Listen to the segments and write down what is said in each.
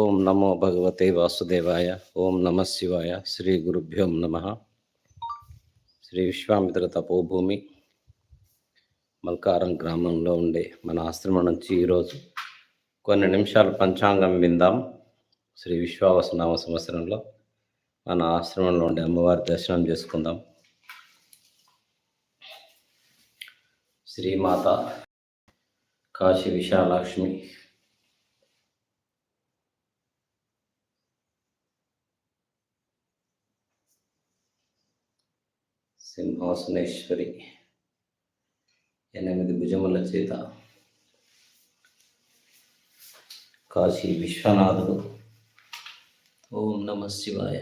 ఓం నమో భగవతే వాసుదేవాయ ఓం నమ శివాయ శ్రీ గురుభ్యోం నమ. శ్రీ విశ్వామిత్ర తపోభూమి మల్కారం గ్రామంలో ఉండే మన ఆశ్రమం నుంచి ఈరోజు కొన్ని నిమిషాలు పంచాంగం విందాం. శ్రీ విశ్వావసనామ సంవత్సరంలో మన ఆశ్రమంలో ఉండే అమ్మవారి దర్శనం చేసుకుందాం. శ్రీమాత కాశీ విశాలక్ష్మి సింహాసనేశ్వరి ఎనిమిది భుజముల చేత కాశీ విశ్వనాథుడు. ఓం నమ శివాయ.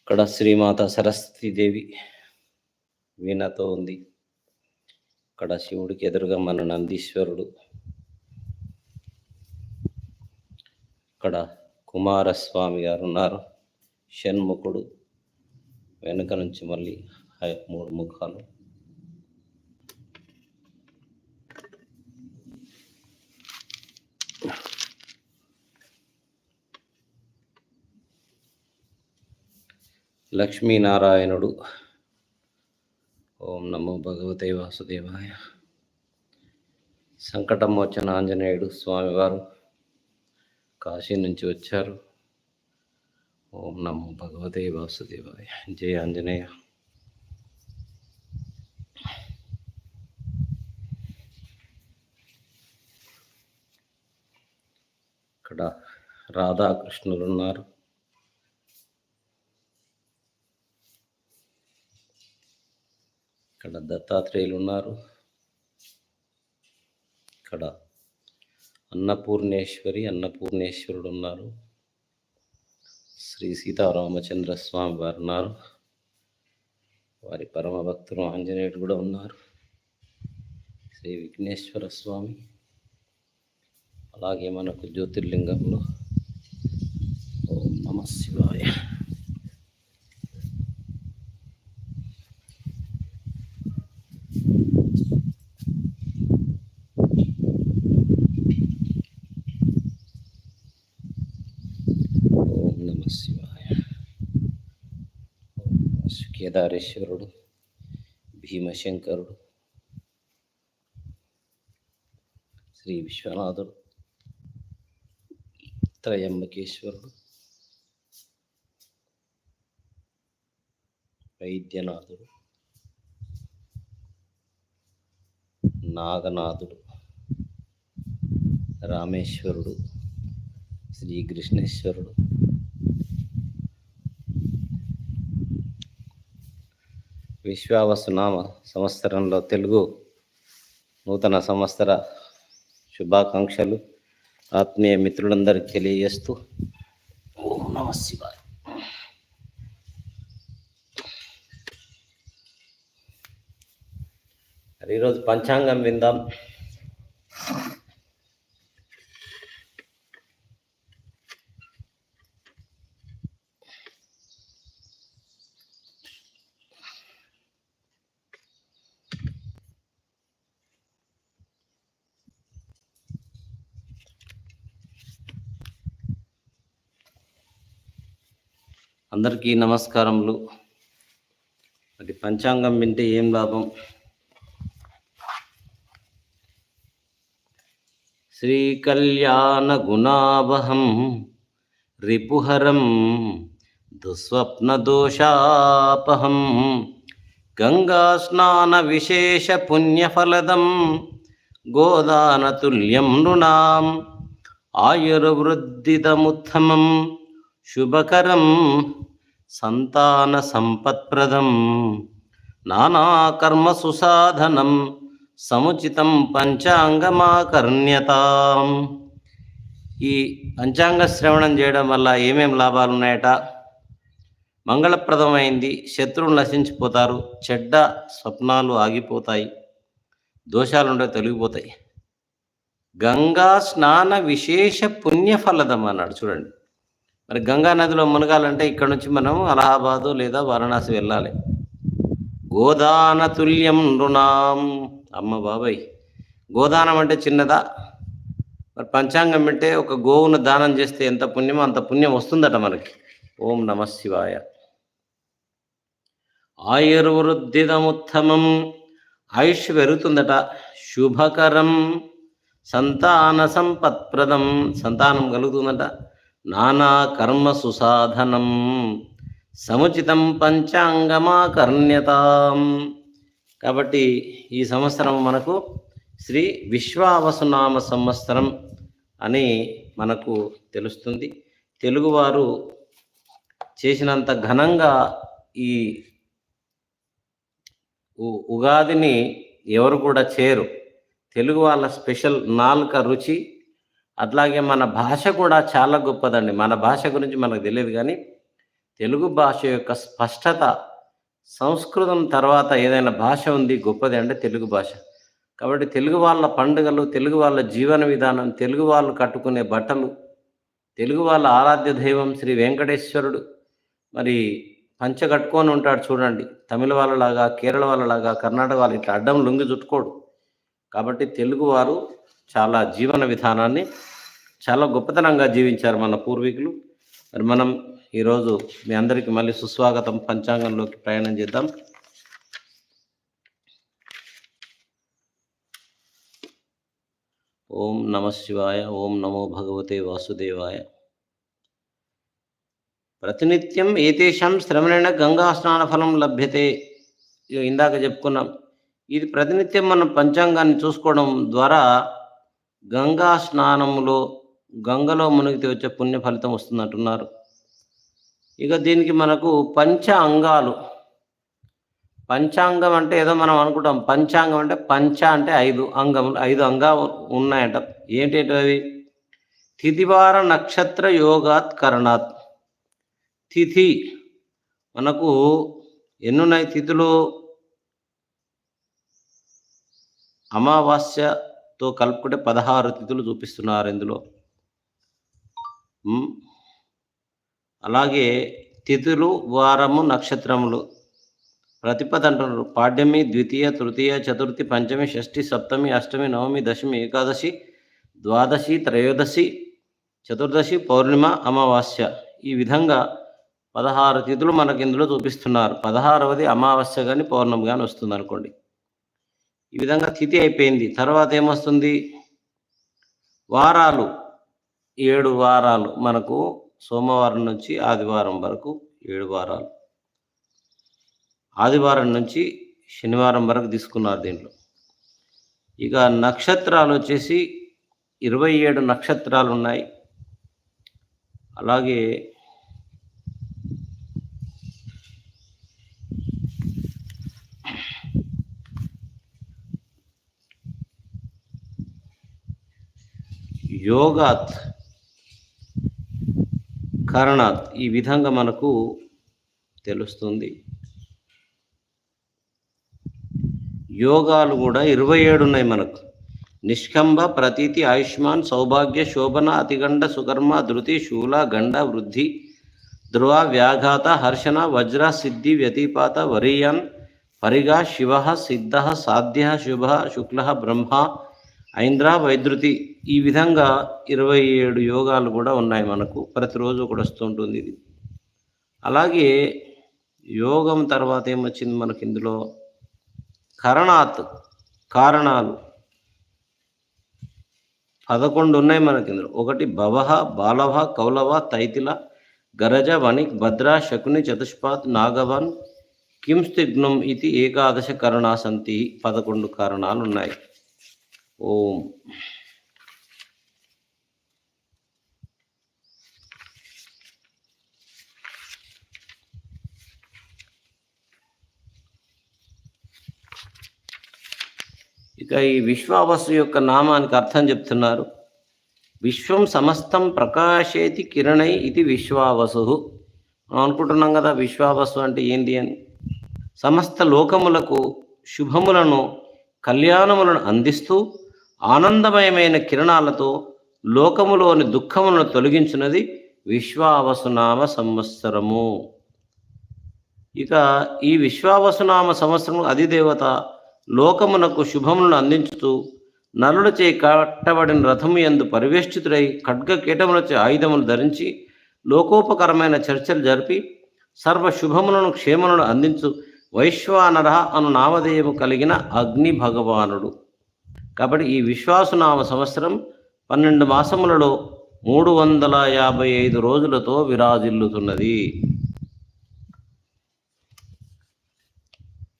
ఇక్కడ శ్రీమాత సరస్వతీదేవి వీణతో ఉంది. ఇక్కడ శివుడికి ఎదురుగా మన నందీశ్వరుడు. ఇక్కడ కుమారస్వామి గారు ఉన్నారు షణ్ముఖుడు వెనుక నుంచి మళ్ళీ ఐ- మూడు ముఖాలు. లక్ష్మీనారాయణుడు. ఓం నమో భగవతే వాసుదేవాయ. సంకటమోచన ఆంజనేయుడు స్వామివారు. కాశీ నుంచి వచ్చారు. ఓం నమో భగవతే వాసుదేవాయ. జయ ఆంజనేయ. ఇక్కడ రాధాకృష్ణులు ఉన్నారు. ఇక్కడ దత్తాత్రేయులు ఉన్నారు. ఇక్కడ అన్నపూర్ణేశ్వరి అన్నపూర్ణేశ్వరుడు ఉన్నారు శ్రీ సీతారామచంద్ర స్వామి వారు ఉన్నారు. వారి పరమ భక్తులు ఆంజనేయుడు కూడా ఉన్నారు. శ్రీ విఘ్నేశ్వర స్వామి అలాగే మనకు జ్యోతిర్లింగంలో ఓం నమ శివాయ ఓం నమ శివాయ ఓం నమః శివాయ. కేదారేశ్వరుడు భీమశంకరుడు శ్రీ విశ్వనాథుడు త్రయంబకేశ్వరుడు వైద్యనాథుడు నాగనాథుడు రామేశ్వరుడు శ్రీకృష్ణేశ్వరుడు విశ్వావసునామ సంవత్సరంలో తెలుగు నూతన సంవత్సర శుభాకాంక్షలు. ఆత్మీయ మిత్రులందరికీ తెలియజేస్తూ ఓం నమ శివాయ. ఈరోజు పంచాంగం విందాం. అందరికీ నమస్కారములు. అది పంచాంగం వింటే ఏం లాభం? శ్రీకళ్యాణ గుణావహం రిపుహరం దుస్వప్నదోషాపహం గంగా స్నాన విశేష పుణ్యఫలదం గోదానతుల్యం నృణాం ఆయుర్వృద్ధిదముత్తమం శుభకరం సంతాన సంపత్ప్రదం నానాకర్మ సుసాధనం సముచితం పంచాంగమాకర్ణ్యత. ఈ పంచాంగ శ్రవణం చేయడం వల్ల ఏమేం లాభాలు ఉన్నాయట? మంగళప్రదమైంది శత్రువులు నశించిపోతారు చెడ్డ స్వప్నాలు ఆగిపోతాయి దోషాలు తొలగిపోతాయి. గంగా స్నాన విశేష పుణ్యఫలదం అన్నాడు చూడండి. మరి గంగా నదిలో మునగాలంటే ఇక్కడ నుంచి మనం అలహాబాదు లేదా వారణాసి వెళ్ళాలి. గోదాన తుల్యం నృణాం అమ్మ బాబాయ్ గోదానం అంటే చిన్నదా? మరి పంచాంగం అంటే ఒక గోవును దానం చేస్తే ఎంత పుణ్యమో అంత పుణ్యం వస్తుందట మనకి. ఓం నమ శివాయ. ఆయుర్వృద్ధిదముత్తమం. ఆయుష్ పెరుగుతుందట. శుభకరం. సంతాన సంపత్ప్రదం. సంతానం కలుగుతుందట. నానా కర్మ సుసాధనం సముచితం పంచాంగమాకర్ణ్యత. కాబట్టి ఈ సంవత్సరం మనకు శ్రీ విశ్వావసునామ సంవత్సరం అని మనకు తెలుస్తుంది. తెలుగువారు చేసినంత ఘనంగా ఈ ఉ- ఉగాదిని ఎవరు కూడా చేయరు. తెలుగు వాళ్ళ స్పెషల్ నాలుక రుచి అట్లాగే మన భాష కూడా చాలా గొప్పదండి. మన భాష గురించి మనకు తెలియదు కానీ తెలుగు భాష యొక్క స్పష్టత సంస్కృతం తర్వాత ఏదైనా భాష ఉంది గొప్పది అంటే తెలుగు భాష. కాబట్టి తెలుగు వాళ్ళ పండుగలు తెలుగు వాళ్ళ జీవన విధానం తెలుగు వాళ్ళు కట్టుకునే బట్టలు తెలుగు వాళ్ళ ఆరాధ్య దైవం శ్రీ వెంకటేశ్వరుడు మరి పంచ కట్టుకొని ఉంటాడు చూడండి. తమిళ వాళ్ళలాగా కేరళ వాళ్ళలాగా కర్ణాటక వాళ్ళు ఇట్లా అడ్డం లొంగి చుట్టుకోడు. కాబట్టి తెలుగువారు చాలా జీవన విధానాన్ని చాలా గొప్పతనంగా జీవించారు మన పూర్వీకులు. మరి మనం ఈరోజు మీ అందరికీ మళ్ళీ సుస్వాగతం పంచాంగంలోకి ప్రయాణం చేద్దాం. ఓం నమ శివాయ ఓం నమో భగవతే వాసుదేవాయ. ప్రతినిత్యం ఏతేషాం శ్రమణ గంగా స్నాన ఫలం లభ్యతే. ఇగో ఇందాక చెప్పుకున్నాం. ఇది ప్రతినిత్యం మనం పంచాంగాన్ని చూసుకోవడం ద్వారా గంగా స్నానములో గంగలో మునిగితే వచ్చే పుణ్య ఫలితం వస్తుందంటున్నారు. ఇక దీనికి మనకు పంచ అంగాలు పంచాంగం అంటే ఏదో మనం అనుకుంటాం. పంచాంగం అంటే పంచ అంటే ఐదు అంగములు ఐదు అంగాలు ఉన్నాయంట. ఏంటంటే తిథివార నక్షత్ర యోగాత్ కరణాత్. తిథి మనకు ఎన్నున్నాయి? తిథులు అమావాస్య తో కలుపుకుంటే పదహారు తిథులు చూపిస్తున్నారు ఇందులో. అలాగే తిథులు వారము నక్షత్రములు. ప్రతిపద అంటున్నారు. పాడ్యమి ద్వితీయ తృతీయ చతుర్థి పంచమి షష్ఠి సప్తమి అష్టమి నవమి దశమి ఏకాదశి ద్వాదశి త్రయోదశి చతుర్దశి పౌర్ణిమ అమావాస్య. ఈ విధంగా పదహారు తిథులు మనకి ఇందులో చూపిస్తున్నారు. పదహారవది అమావాస్య కానీ పౌర్ణమి కానీ వస్తుంది అనుకోండి ఈ విధంగా తిథి అయిపోయింది. తర్వాత ఏమొస్తుంది? వారాలు. ఏడు వారాలు. మనకు సోమవారం నుంచి ఆదివారం వరకు ఏడు వారాలు. ఆదివారం నుంచి శనివారం వరకు తీసుకున్నారు దీంట్లో. ఇక నక్షత్రాలు వచ్చేసి ఇరవై ఏడు నక్షత్రాలు ఉన్నాయి. అలాగే యోగాత్ కారణాత్ ఈ విధంగా మనకు తెలుస్తుంది. యోగాలు కూడా ఇరవై ఏడు ఉన్నాయి మనకు. నిష్కంభ ప్రతీతి ఆయుష్మాన్ సౌభాగ్య శోభన అతిగండ సుకర్మ ధృతి శూల గండ వృద్ధి ధ్రువ వ్యాఘాత హర్షణ వజ్ర సిద్ధి వ్యతిపాత వరియన్ పరిగా శివ సిద్ధ సాధ్య శుభ శుక్ల బ్రహ్మ ఐంద్ర వైద్రుతి ఈ విధంగా ఇరవై ఏడు యోగాలు కూడా ఉన్నాయి మనకు. ప్రతిరోజు కూడా వస్తుంటుంది ఇది. అలాగే యోగం తర్వాత ఏమొచ్చింది మనకి ఇందులో? కరణాత్ కారణాలు. పదకొండు ఉన్నాయి మనకి ఇందులో. ఒకటి భవహ బాలవ కౌలవ తైతిల గరజ వణిక్ భద్ర శకుని చతుష్పాత్ నాగవన్ కింస్తిగ్నం ఇది ఏకాదశ కరణాసంతి పదకొండు కారణాలు ఉన్నాయి. ఓం. ఇక ఈ విశ్వావసు యొక్క నామానికి అర్థం చెప్తున్నారు. విశ్వం సమస్తం ప్రకాశేతి కిరణై ఇది విశ్వావసు. మనం అనుకుంటున్నాం కదా విశ్వావసు అంటే ఏంటి అని? సమస్త లోకములకు శుభములను కళ్యాణములను అందిస్తూ ఆనందమయమైన కిరణాలతో లోకములోని దుఃఖములను తొలగించినది విశ్వావసునామ సంవత్సరము. ఇక ఈ విశ్వావసునామ సంవత్సరము అధిదేవత లోకమునకు శుభములను అందించుతూ నలులచే కట్టబడిన రథము ఎందు పరివేష్టితుడై ఖడ్గ కీటములచే ఆయుధములు ధరించి లోకోపకరమైన చర్చలు జరిపి సర్వ శుభములను క్షేమములను అందించు వైశ్వానర అను నామధేయము కలిగిన అగ్ని భగవానుడు. కాబట్టి ఈ విశ్వాసనామ సంవత్సరం పన్నెండు మాసములలో మూడు వందల యాభై ఐదు రోజులతో విరాజిల్లుతున్నది.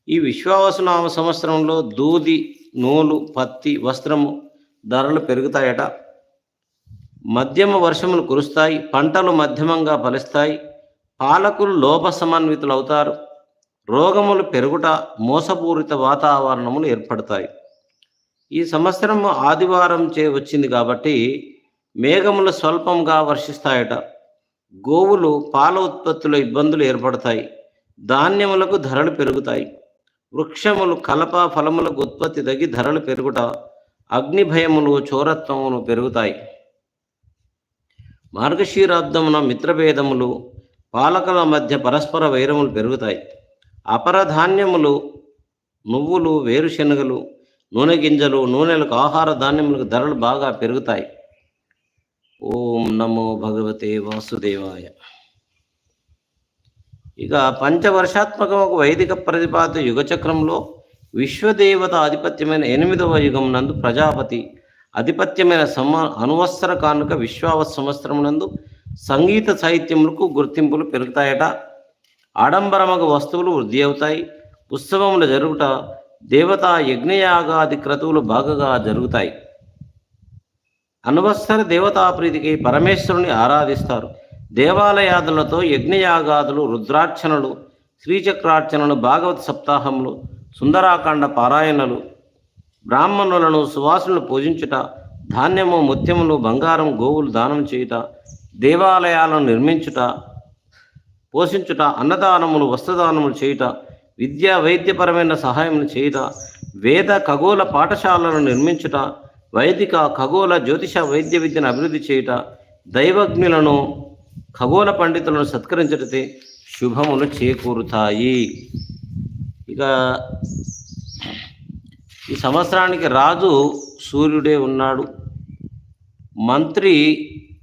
ఈ విశ్వావసనామ సంవత్సరంలో దూది నూలు పత్తి వస్త్రము ధరలు పెరుగుతాయట. మధ్యమ వర్షములు కురుస్తాయి పంటలు మధ్యమంగా ఫలిస్తాయి పాలకులు లోప సమన్వితులు అవుతారు. రోగములు పెరుగుట మోసపూరిత వాతావరణములు ఏర్పడతాయి. ఈ సంవత్సరం ఆదివారం చే వచ్చింది కాబట్టి మేఘములు స్వల్పంగా వర్షిస్తాయట. గోవులు పాల ఉత్పత్తుల ఇబ్బందులు ఏర్పడతాయి. ధాన్యములకు ధరలు పెరుగుతాయి. వృక్షములు కలప ఫలములకు ఉత్పత్తి తగ్గి ధరలు పెరుగుట అగ్ని భయములు చోరత్వములు పెరుగుతాయి. మార్గశీరాబ్దమున మిత్రభేదములు పాలకుల మధ్య పరస్పర వైరములు పెరుగుతాయి. అపరధాన్యములు నువ్వులు వేరుశనగలు నూనె గింజలు నూనెలకు ఆహార ధాన్యములకు ధరలు బాగా పెరుగుతాయి. ఓం నమో భగవతే వాసుదేవాయ. ఇక పంచవర్షాత్మకము వైదిక ప్రతిపాద యుగచక్రంలో విశ్వదేవత ఆధిపత్యమైన ఎనిమిదవ యుగం నందు ప్రజాపతి ఆధిపత్యమైన సమ అనువత్సర కానుక విశ్వావ సంవత్సరం నందు సంగీత సాహిత్యములకు గుర్తింపులు పెరుగుతాయట. ఆడంబరమగ వస్తువులు వృద్ధి అవుతాయి. ఉత్సవములు జరుగుట దేవతా యజ్ఞయాగాది క్రతువులు బాగా జరుగుతాయి. అనువత్సర దేవతా ప్రీతికి పరమేశ్వరుని ఆరాధిస్తారు. దేవాలయాదులతో యజ్ఞయాగాదులు రుద్రార్చనలు శ్రీచక్రార్చనలు భాగవత సప్తాహములు సుందరాకాండ పారాయణలు బ్రాహ్మణులను సువాసులను పూజించుట ధాన్యము ముత్యములు బంగారం గోవులు దానం చేయుట దేవాలయాలను నిర్మించుట పోషించుట అన్నదానములు వస్త్రదానములు చేయుట విద్యా వైద్యపరమైన సహాయములు చేయుట వేద ఖగోళ పాఠశాలను నిర్మించుట వైదిక ఖగోళ జ్యోతిష వైద్య విద్యను అభివృద్ధి చేయుట దైవజ్ఞులను ఖగోళ పండితులను సత్కరించడితే శుభములు చేకూరుతాయి. ఇక ఈ సంవత్సరానికి రాజు సూర్యుడే ఉన్నాడు. మంత్రి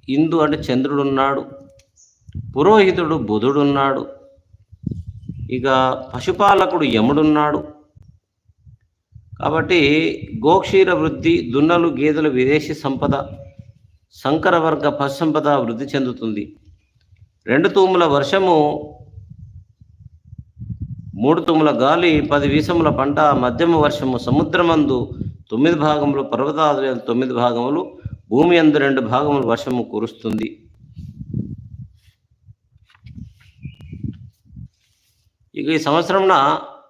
ఇందు అంటే చంద్రుడు ఉన్నాడు. పురోహితుడు బుధుడున్నాడు ఇక పశుపాలకుడు యముడున్నాడు. కాబట్టి గోక్షీర వృద్ధి దున్నలు గేదెలు విదేశీ సంపద సంకర వర్గ పశు సంపద వృద్ధి చెందుతుంది. రెండు తూముల వర్షము మూడు తుముల గాలి పది వీసముల పంట మధ్యమ వర్షము సముద్రమందు తొమ్మిది భాగములు పర్వతాలు తొమ్మిది భాగములు భూమి అందు రెండు భాగములు వర్షము కురుస్తుంది. ఇక ఈ సంవత్సరంన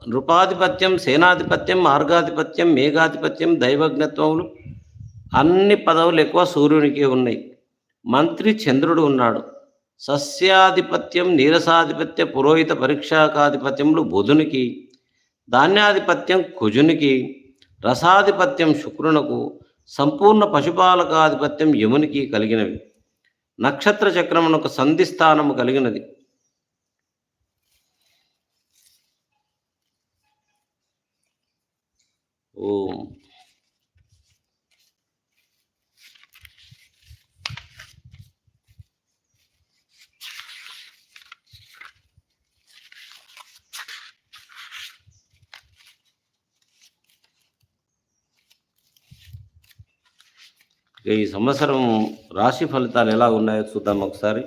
నృపాధిపత్యం సేనాధిపత్యం మార్గాధిపత్యం మేఘాధిపత్యం దైవజ్ఞత్వములు అన్ని పదవులు ఎక్కువ సూర్యునికి ఉన్నాయి. మంత్రి చంద్రుడు ఉన్నాడు. సస్యాధిపత్యం నీరసాధిపత్య పురోహిత పరీక్షాకాధిపత్యములు బుధునికి ధాన్యాధిపత్యం కుజునికి రసాధిపత్యం శుక్రునకు సంపూర్ణ పశుపాలకాధిపత్యం యమునికి కలిగినవి. నక్షత్ర చక్రమునకు సంధిస్థానము కలిగినది. ఓం. ఈ సంవత్సరం రాశి ఫలితాలు ఎలా ఉన్నాయో చూద్దాం ఒకసారి.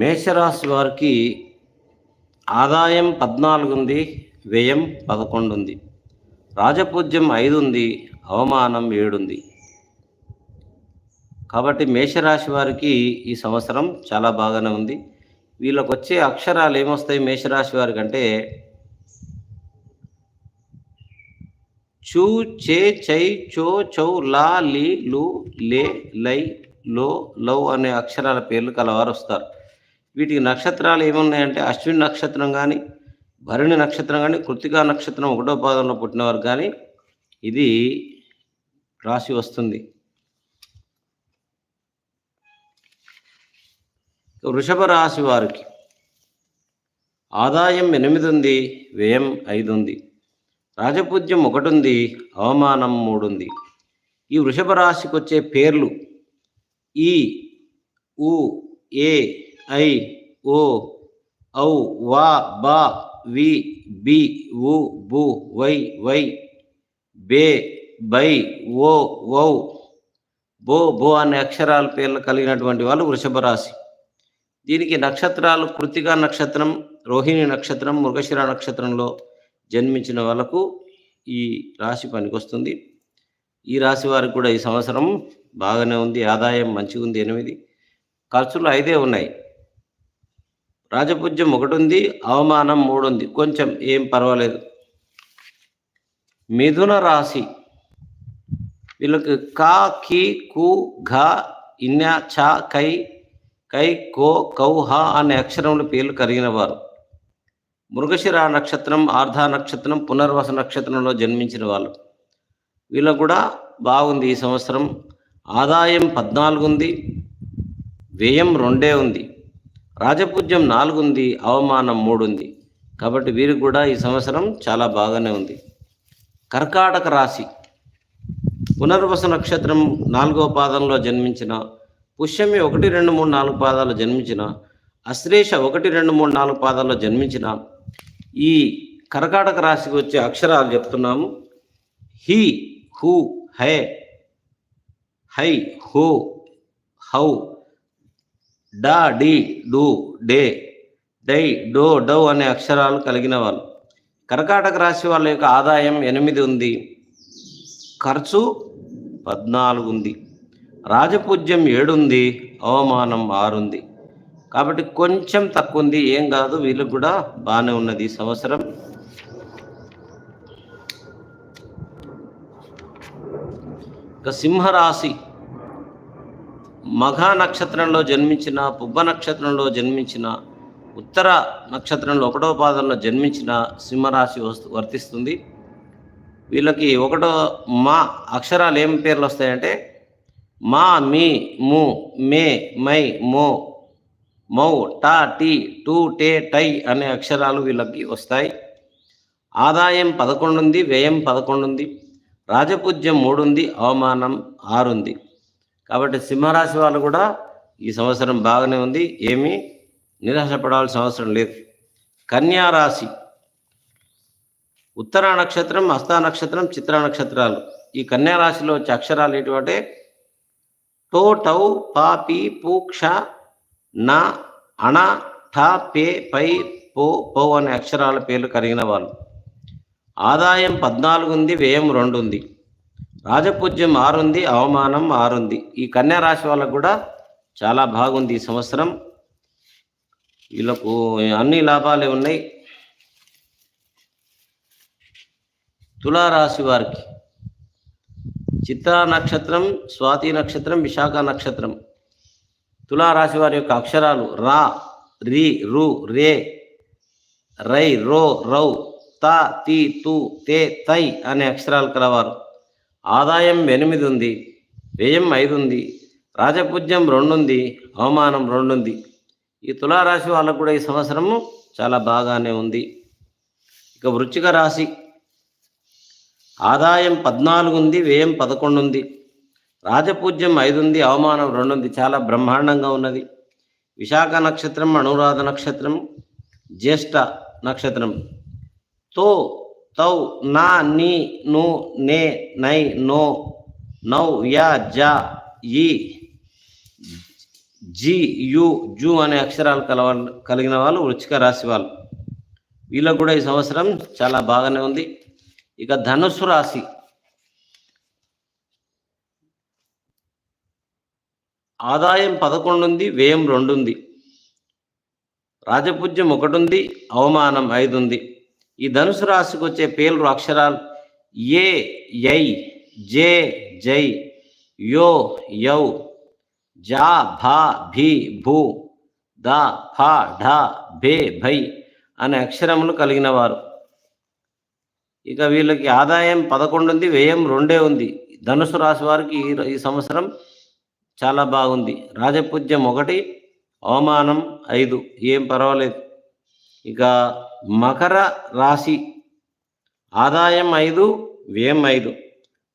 మేషరాశి వారికి ఆదాయం పద్నాలుగు ఉంది వ్యయం పదకొండు ఉంది. రాజపూజ్యం ఐదు ఉంది అవమానం ఏడుంది కాబట్టి మేషరాశి వారికి ఈ సంవత్సరం చాలా బాగానే ఉంది. వీళ్ళకి వచ్చే అక్షరాలు ఏమొస్తాయి మేషరాశి వారికి అంటే చూ చే చై చో చౌ లా లీ లు లే లై లో లవ్ అనే అక్షరాల పేర్లు కలవారు వస్తారు వీటికి నక్షత్రాలు ఏమున్నాయంటే అశ్విని నక్షత్రం కానీ భరుణి నక్షత్రం కానీ కృతికా నక్షత్రం ఒకటో పాదంలో పుట్టినవారు కానీ ఇది రాశి వస్తుంది. వృషభ రాశి వారికి ఆదాయం ఎనిమిది ఉంది వ్యయం ఐదు ఉంది. రాజపూజ్యం ఒకటి ఉంది అవమానం మూడు ఉంది. ఈ వృషభ రాశికి వచ్చే పేర్లు ఈ ఉ ఏ ఐ ఓ ఔ వా బా వి బి ఉ బు వై వై బే బై ఓ ఓ బో బో అనే అక్షరాల పేర్లు కలిగినటువంటి వాళ్ళు వృషభ రాశి. దీనికి నక్షత్రాలు కృతికా నక్షత్రం రోహిణి నక్షత్రం మృగశిర నక్షత్రంలో జన్మించిన వాళ్ళకు ఈ రాశి పనికొస్తుంది. ఈ రాశి వారికి కూడా ఈ సంవత్సరం బాగానే ఉంది ఆదాయం మంచిగా ఉంది ఎనిమిది. ఖర్చులు ఐదే ఉన్నాయి. రాజపూజ్యం ఒకటి ఉంది అవమానం మూడు ఉంది కొంచెం ఏం పర్వాలేదు. మిథున రాశి వీళ్ళకి కా కి కు ఘ ఇన్య చ కై కై కో కౌ హ అనే అక్షరముల పేర్లు కలిగిన వారు. మృగశిర నక్షత్రం ఆర్ధ నక్షత్రం పునర్వస నక్షత్రంలో జన్మించిన వాళ్ళు. వీళ్ళకు కూడా బాగుంది ఈ సంవత్సరం. ఆదాయం పద్నాలుగు ఉంది వ్యయం రెండే ఉంది. రాజపూజ్యం నాలుగు ఉంది అవమానం మూడు ఉంది కాబట్టి వీరికి కూడా ఈ సంవత్సరం చాలా బాగానే ఉంది. కర్కాటక రాశి. పునర్వస నక్షత్రం నాలుగవ పాదంలో జన్మించిన పుష్యమి ఒకటి రెండు మూడు నాలుగు పాదాలు జన్మించిన అశ్లేష ఒకటి రెండు మూడు నాలుగు పాదాల్లో జన్మించిన ఈ కర్కాటక రాశికి వచ్చే అక్షరాలు చెప్తున్నాము. హి హు హై హై హో హౌ డా డి డు డే. డై డో డౌ అనే అక్షరాలు కలిగిన వాళ్ళు. కర్కాటక రాశి వాళ్ళ యొక్క ఆదాయం ఎనిమిది ఉంది. ఖర్చు పద్నాలుగు ఉంది. రాజపూజ్యం ఏడుంది అవమానం ఆరు ఉంది. కాబట్టి కొంచెం తక్కువ ఉంది. ఏం కాదు వీళ్ళకి కూడా బాగానే ఉన్నది ఈ సంవత్సరం. ఇక సింహరాశి. మఘ నక్షత్రంలో జన్మించిన పుబ్బ నక్షత్రంలో జన్మించిన ఉత్తర నక్షత్రంలో ఒకటో పాదంలో జన్మించిన సింహరాశి వస్తు వర్తిస్తుంది. వీళ్ళకి ఒకటో మా అక్షరాలు ఏం పేర్లు వస్తాయంటే మా మీ ము మే మై మో మౌ టా టీ టూ టే టై అనే అక్షరాలు వీళ్ళకి వస్తాయి. ఆదాయం పదకొండు ఉంది వ్యయం పదకొండు ఉంది రాజపూజ్యం మూడు ఉంది అవమానం ఆరుంది. కాబట్టి సింహరాశి వాళ్ళు కూడా ఈ సంవత్సరం బాగానే ఉంది. ఏమీ నిరాశపడాల్సిన అవసరం లేదు. కన్యా రాశి. ఉత్తర నక్షత్రం హస్తా నక్షత్రం చిత్ర నక్షత్రాలు. ఈ కన్యా రాశిలో వచ్చే అక్షరాలు ఏంటంటే టో టౌ పా పి పు క్ష నా అణ ఠ పే పై పో పో అనే అక్షరాల పేర్లు కలిగిన వాళ్ళు. ఆదాయం పద్నాలుగు ఉంది వ్యయం రెండు ఉంది. రాజపూజ్యం ఆరుంది అవమానం ఆరుంది. ఈ కన్యా రాశి వాళ్ళకు కూడా చాలా బాగుంది ఈ సంవత్సరం. వీళ్ళకు అన్ని లాభాలే ఉన్నాయి. తులారాశి వారికి చిత్రా నక్షత్రం స్వాతి నక్షత్రం విశాఖ నక్షత్రం. తులారాశి వారి యొక్క అక్షరాలు రా రి రు రే రై రో రౌ తా తి తు తే తై అనే అక్షరాలు కలవారు. ఆదాయం ఎనిమిది ఉంది వ్యయం ఐదు ఉంది రాజపూజ్యం రెండు ఉంది అవమానం రెండు ఉంది ఈ తులారాశి వాళ్ళకు కూడా ఈ సంవత్సరము చాలా బాగానే ఉంది. ఇక వృచ్చిక రాశి ఆదాయం పద్నాలుగు ఉంది వ్యయం పదకొండు ఉంది రాజపూజ్యం ఐదు ఉంది అవమానం రెండు ఉంది చాలా బ్రహ్మాండంగా ఉన్నది. విశాఖ నక్షత్రం అనురాధ నక్షత్రం జ్యేష్ఠ నక్షత్రం. తో తౌ నా నీ ను నే నై నో నౌ యా జా ఈ జి యు జు అనే అక్షరాలు కలవ కలిగిన వాళ్ళు వృచ్చిక రాశి వాళ్ళు. వీళ్ళకు కూడా ఈ సంవత్సరం చాలా బాగానే ఉంది. ఇక ధనుస్సు రాశి. ఆదాయం పదకొండు ఉంది వ్యయం రెండు ఉంది రాజపూజ్యం ఒకటి ఉంది అవమానం ఐదు ఉంది ఈ ధనుసు రాశికి వచ్చే పేర్లు అక్షరాలు ఏ యై జే జై యో యౌ జా భా భీ భూ ద ఫా ఢ భే భై అనే అక్షరములు కలిగిన వారు. ఇక వీళ్ళకి ఆదాయం పదకొండు ఉంది వ్యయం రెండే ఉంది. ధనుసు రాశి వారికి ఈ- ఈ సంవత్సరం చాలా బాగుంది. రాజపూజ్యం ఒకటి అవమానం ఐదు ఏం పర్వాలేదు. ఇక మకర రాశి ఆదాయం ఐదు వ్యయం ఐదు.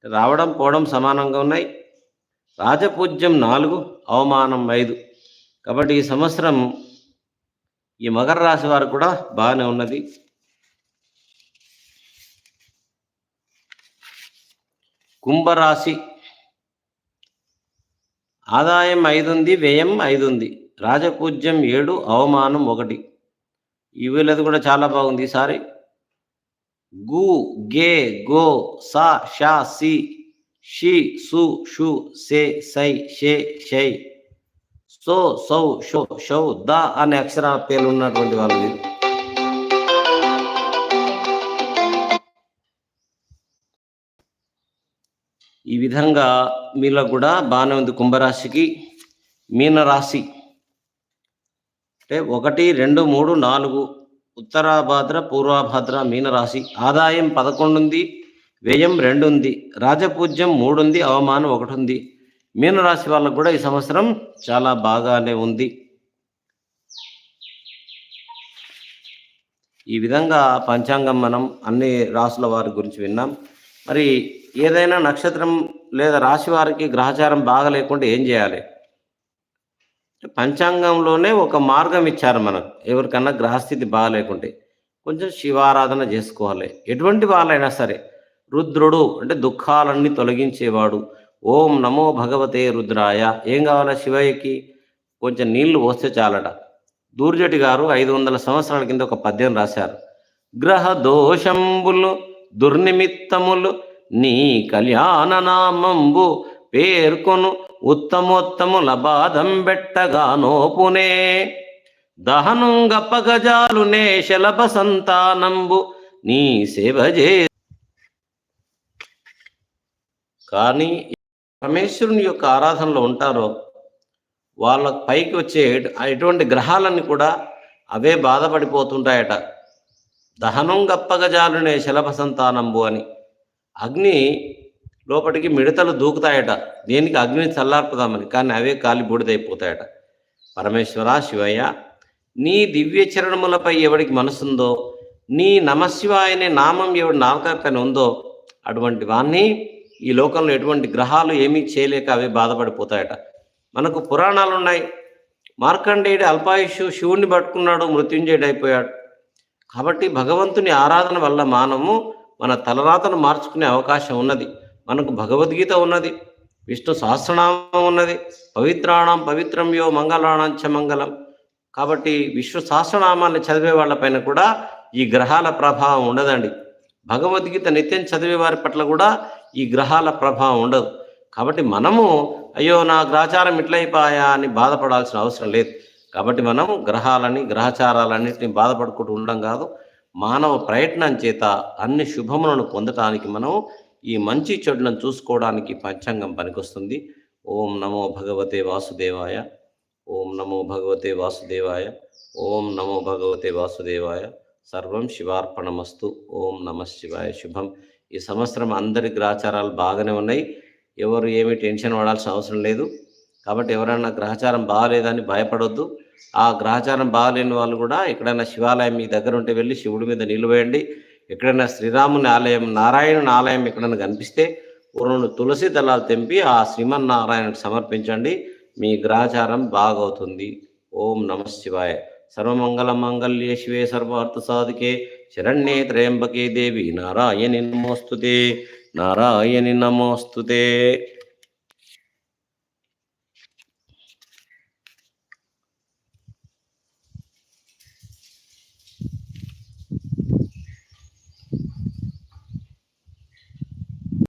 రావడం పోవడం సమానంగా ఉన్నాయి. రాజపూజ్యం నాలుగు అవమానం ఐదు. కాబట్టి ఈ సంవత్సరం ఈ మకర రాశి వారు కూడా బాగానే ఉన్నది. కుంభరాశి ఆదాయం ఐదు ఉంది వ్యయం ఐదు ఉంది రాజపూజ్యం ఏడు అవమానం ఒకటి. ఈ వీళ్ళది కూడా చాలా బాగుంది ఈసారి గు గే గో సా షా సి షి సు షు సే సై షే షై సో సౌ షో షౌ ద అనే అక్షరాల పేర్లు ఉన్నటువంటి వాళ్ళు వీరు. ఈ విధంగా మీలో కూడా బాగానే ఉంది కుంభరాశికి మీనరాశి అంటే ఒకటి రెండు మూడు నాలుగు ఉత్తరాభాద్ర పూర్వాభాద్ర మీనరాశి. ఆదాయం పదకొండు ఉంది వ్యయం రెండు ఉంది రాజపూజ్యం మూడు ఉంది అవమానం ఒకటి ఉంది మీనరాశి వాళ్ళకు కూడా ఈ సంవత్సరం చాలా బాగానే ఉంది. ఈ విధంగా పంచాంగం మనం అన్ని రాసుల వారి గురించి విన్నాం. మరి ఏదైనా నక్షత్రం లేదా రాశి వారికి గ్రహచారం బాగా ఏం చేయాలి? పంచాంగంలోనే ఒక మార్గం ఇచ్చారు మనకు. ఎవరికన్నా గ్రహస్థితి బాగాలేకుంటే కొంచెం శివారాధన చేసుకోవాలి. ఎటువంటి వాళ్ళైనా సరే రుద్రుడు అంటే దుఃఖాలన్నీ తొలగించేవాడు. ఓం నమో భగవతే రుద్రాయ. ఏం కావాలా శివయ్యకి? కొంచెం నీళ్ళు పోస్తే చాలట. దూర్జటి గారు ఐదు వందల సంవత్సరాల కింద ఒక పద్యం రాశారు. గ్రహ దోషంబులు దుర్నిమిత్తములు నీ కళ్యాణ నామంబు పేర్కొను. ఉత్తమోత్తముల బాధం బెట్టగా నోపునే. దహనుంగప్పగజాలునే శలభ సంతానంబు నీ సేవ చే. కానీ పరమేశ్వరుని యొక్క ఆరాధనలో ఉంటారో వాళ్ళ పైకి వచ్చే ఎటువంటి గ్రహాలన్నీ కూడా అవే బాధపడిపోతుంటాయట. దహనం గప్పగజాలునే శలభ సంతానంబు అని. అగ్ని లోపలికి మిడతలు దూకుతాయట. దేనికి? అగ్ని చల్లార్పుదామని. కానీ అవే కాలి బూడిదైపోతాయట. పరమేశ్వర శివయ్య నీ దివ్య చరణములపై ఎవడికి మనసుందో నీ నమశివాయ అనే నామం ఎవడి నామకర్తని ఉందో అటువంటి వాణ్ణి ఈ లోకంలో ఎటువంటి గ్రహాలు ఏమీ చేయలేక అవి బాధపడిపోతాయట. మనకు పురాణాలు ఉన్నాయి మార్కండేయుడు అల్పాయుషు శివుణ్ణి పట్టుకున్నాడు మృత్యుంజయుడు అయిపోయాడు కాబట్టి భగవంతుని ఆరాధన వల్ల మానము మన తలరాతను మార్చుకునే అవకాశం ఉన్నది. మనకు భగవద్గీత ఉన్నది విష్ణు సహస్రనామం ఉన్నది పవిత్రాణం పవిత్రం యో మంగళాణం చ మంగళం. కాబట్టి విశ్వ సహస్రనామాన్ని చదివే వాళ్ళపైన కూడా ఈ గ్రహాల ప్రభావం ఉండదండి. భగవద్గీత నిత్యం చదివే వారి పట్ల కూడా ఈ గ్రహాల ప్రభావం ఉండదు. కాబట్టి మనము అయ్యో నా గ్రహచారం ఇట్లయిపోయా అని బాధపడాల్సిన అవసరం లేదు. కాబట్టి మనం గ్రహాలని గ్రహచారాలన్నింటినీ బాధపడుకుంటూ ఉండడం కాదు మానవ ప్రయత్నం చేత అన్ని శుభములను పొందటానికి మనం ఈ మంచి చెడులను చూసుకోవడానికి పంచాంగం పనికొస్తుంది. ఓం నమో భగవతే వాసుదేవాయ. ఓం నమో భగవతే వాసుదేవాయ. ఓం నమో భగవతే వాసుదేవాయ. సర్వం శివార్పణమస్తు. ఓం నమ శివాయ శుభం. ఈ సంవత్సరం అందరి గ్రహచారాలు బాగానే ఉన్నాయి. ఎవరు ఏమి టెన్షన్ పడాల్సిన అవసరం లేదు. కాబట్టి ఎవరైనా గ్రహచారం బాగాలేదని భయపడొద్దు. ఆ గ్రహచారం బాగాలేని వాళ్ళు కూడా ఎక్కడైనా శివాలయం మీ దగ్గర ఉంటే వెళ్ళి శివుడి మీద నిలవేయండి ఎక్కడైనా శ్రీరాముని ఆలయం నారాయణుని ఆలయం ఎక్కడైనా కనిపిస్తే రెండు తులసి దళాలు తెంపి ఆ శ్రీమన్నారాయణకు సమర్పించండి. మీ గ్రహచారం బాగవుతుంది. ఓం నమ శివాయ. సర్వమంగళ మంగళ్య శివే సర్వార్థ సాధికే. శరణ్యే త్రయంబకే దేవి. నారాయణి నమోస్తుతే. నారాయణి నమోస్తుతే.